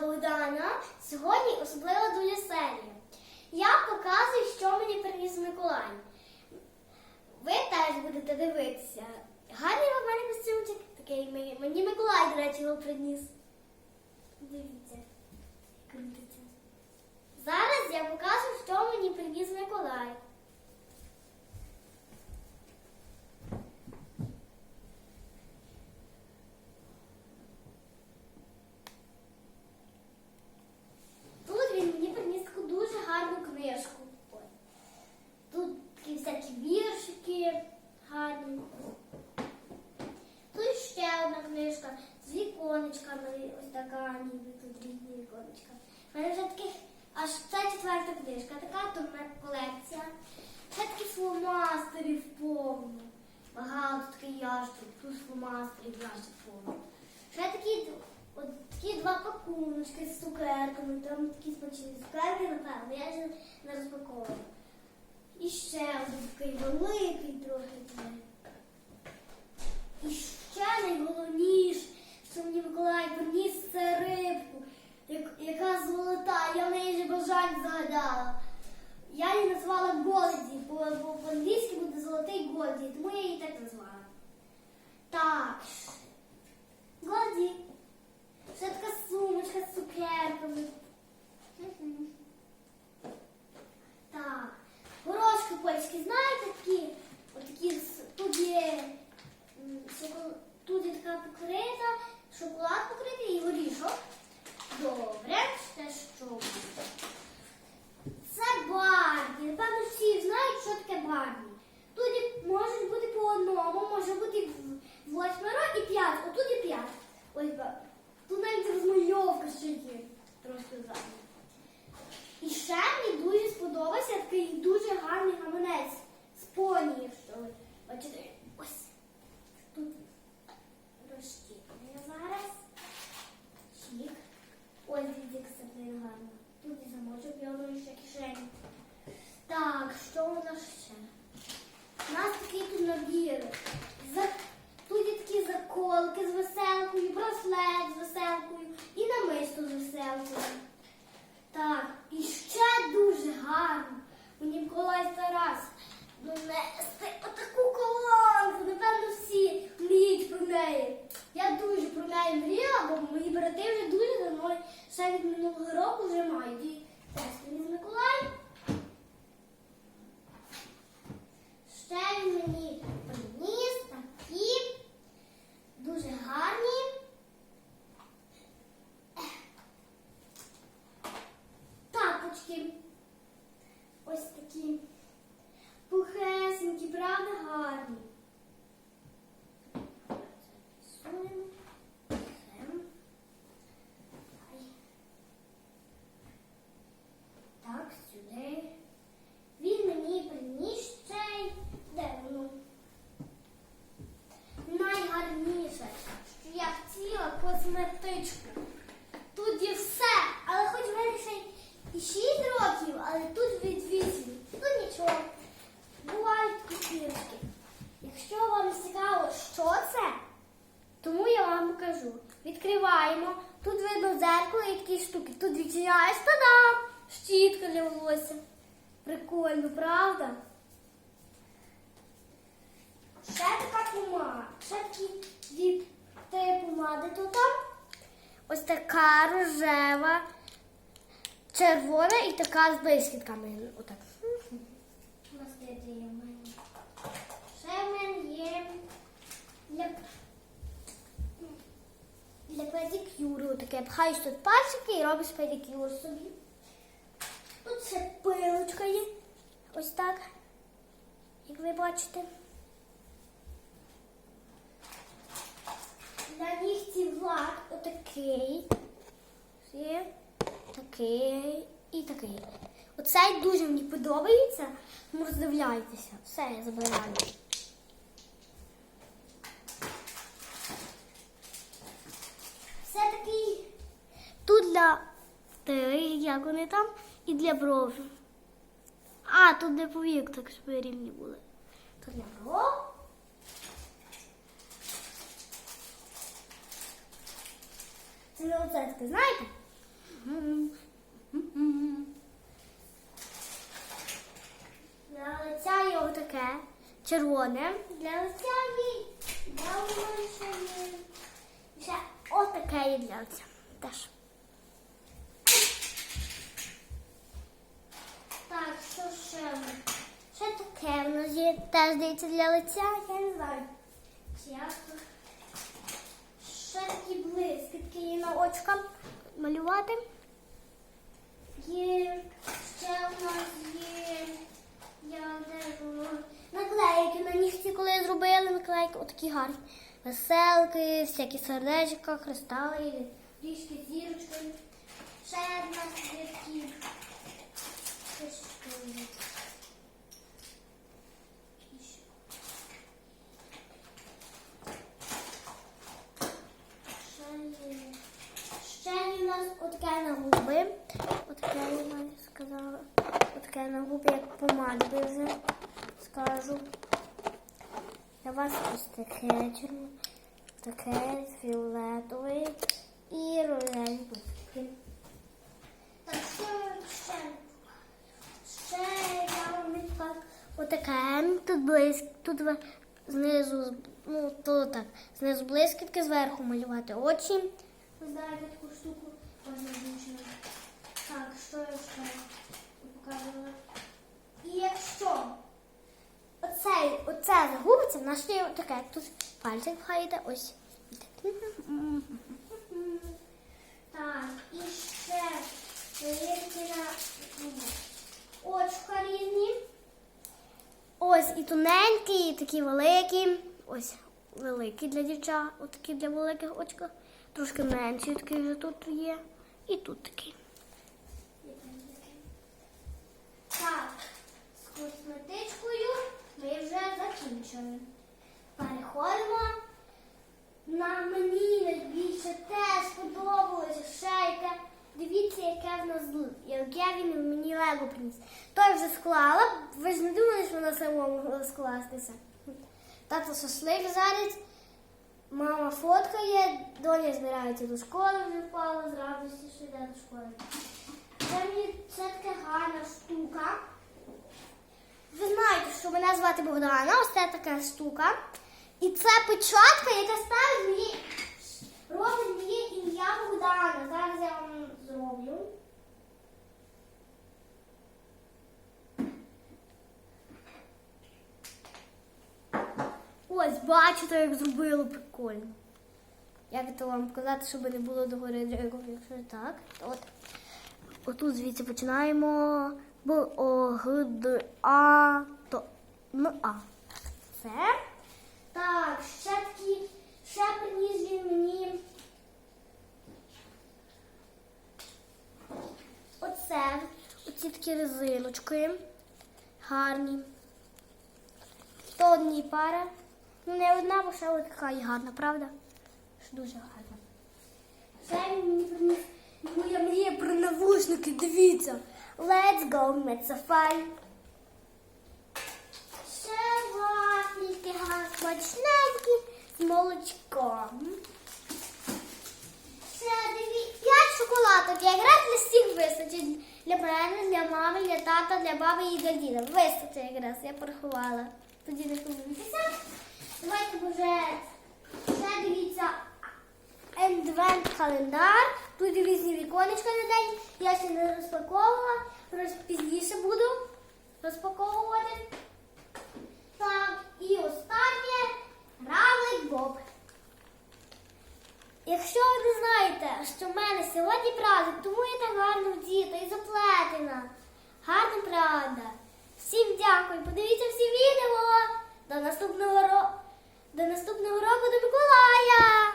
Богдана. Сьогодні особлива дуже серія. Я показую, що мені приніс Миколай. Ви теж будете дивитися. Гарний у мене костюмчик, такий мені, мені Миколай, до речі, його приніс. Дивіться, крутиться. Зараз я покажу, що мені приніс Миколай. Тут він мені приніс таку дуже гарну книжку. Ой. Тут такі всякі віршики гарні. Тут ще одна книжка з віконечками, ось така, ніби тут. У мене вже таких, аж це четверта книжка, така то в мене колекція. Ще такі фломастерів повно. Багато такий ящик, тут фломастерів ящик повно. Ще такі, от такі два пакуночки з цукерками, там такі смачні цукерки, напевно, я ще не розпаковувала. І ще один такий великий трохи. такий. І ще найголовніше, що мені Миколай приніс це рибку, як- яка золота, я в неї вже бажань загадала. Я її назвала Голді, бо, бо по-англійськи буде золотий Голді, тому я її так назвала. Так. Голді. Це така сумочка з цукерками. Так. Горошки польські, знаєте такі? Отакі тут є тут є така покрита, шоколад покритий і горішок. Добре, це що буде? Це Барбі. Напевно, всі знають, що таке Барбі. Тут і можуть бути по одному, може бути в- восьмеро і п'ять. Отут і п'ять. Ось ба- тут навіть розмальовка ще є. Трошки ззаду. І ще мені дуже сподобався такий дуже гарний гаманець з поні, що ви бачите. Ось тут розчіплений зараз. Чік. Ось дивіться, як це гарно. Тут і замочок, я воно ще кишені. Так, що у нас ще? У нас такий тут набір. За... Тут є такі заколки з веселкою, браслет з веселкою і намисто з веселкою. Так, і ще дуже гарно. Мені Миколай Тарас донести отаку колонку. Напевно, всі мріють про неї. Я дуже про неї мріяла, бо мої брати вже дуже давно, ще від минулого року вже мають. І теж приніс Миколай. Ще він мені приніс такі дуже гарні. Тапочки. Ось такі пухесенькі, правда, гарні. Сунемо. Сем. Ай. Так, сюди. Він мені приніс цей. Де воно? Найгарніше, що я хотіла косметичку. Тут є все, але хоч в мене ще і 6 років, але тут від 8. Ну нічого. Бувають. Якщо вам цікаво, що це, тому я вам покажу. Відкриваємо. Тут видно дзеркало і такі штуки. Тут відчиняєш, та-дам! Щітка для волосся. Прикольно, правда? Ще така помада. Ще такі дві помади тут. Ось така рожева, червона і така з блискітками. Отак. У нас де є в мене. Ще в мене є для, для педикюру. Таке пхаєш тут пальчики і робиш педикюр собі. Тут ще пилочка є. Ось так. Як ви бачите. Для нігтів лак отакий. Є такий і такий. Оцей дуже мені подобається, тому роздивляйтеся. Все, я забираю. Все такий. Тут для тих, як вони там, і для бров. А, тут для повік, так щоб рівні були. Тут для бров. Це не оцетки, знаєте? Для лиця є отаке червоне. Для лиця є для. Ще отаке є для лиця. Теж. Так, що ще? Ще теж здається для лиця, я не знаю. Ще такі блискітки є на очка малювати. Є ще в нас є. Я де було? Наклейки на нігті, коли зробили наклейки, отакі гарні. Веселки, всякі сердечка, кристали, трішки зірочки. Ще в нас є такі. Це що є? І що? Ще є. Ще є у нас отаке на губи. Отаке я сказала. Отаке на губи, як помадки вже скажу. Я вас ось таке чорне, таке фіолетовий і рожеві. Так, ще? Я вам відпак. Отаке. Тут близько, тут знизу, ну то так, знизу блискітки, зверху малювати очі. Ви знаєте таку штуку, зручно. Так, що я ще показувала? І якщо оце, оце загубиться, в нас є таке, тут пальцем пхаєте, ось. Так, і ще на очка різні. Ось і тоненькі, і такі великі. Ось великі для дівчат, отакі для великих очка. Трошки менші, такі вже тут є. І тут такі. Так, з косметичкою ми вже закінчили. Переходимо на мені найбільше теж сподобалося ще яке. Дивіться, яке в нас яке він мені лего приніс. Той вже склала. Ви ж не думали, що на самому скластися. Тато шашлик жарить, мама фоткає, доня збирається до школи, вже впала з радості, що йде до школи. Це мені це така гарна штука. Ви знаєте, що мене звати Богдана, ось це така штука. І це печатка, яка ставить мені, робить моє ім'я Богдана. Зараз я вам зроблю. Ось, бачите, як зробило прикольно. Як це вам показати, щоб не було догори дригом, якщо так. то От. Отут звідси починаємо. Б, О, Г, Д, А, то Н, А. Це. Так, ще такі, ще приніс він мені. Оце. Оці такі резиночки. Гарні. То одні пара. Ну, не одна, бо ще така і гарна, правда? Що дуже гарна. Він мені приніс моя мрія про навушники, дивіться. Let's go, Мецафай. Ще вафельки смачненькі з молочком. Ще диві... п'ять шоколадок. Якраз для всіх вистачить. Для мене, для мами, для тата, для баби і для діда. Вистачить якраз, я порахувала. Тоді не хвилюйтеся. Давайте вже ще дивіться Advent календар. Тут різні віконечка на день. Я ще не розпаковувала. Роз- Пізніше буду розпаковувати. Так, і останнє равлик Боб. Якщо ви не знаєте, що в мене сьогодні праздник, тому я так гарно вдіта і заплетена. Гарно правда. Всім дякую. Подивіться всі відео. До наступного року. До наступного року до Миколая.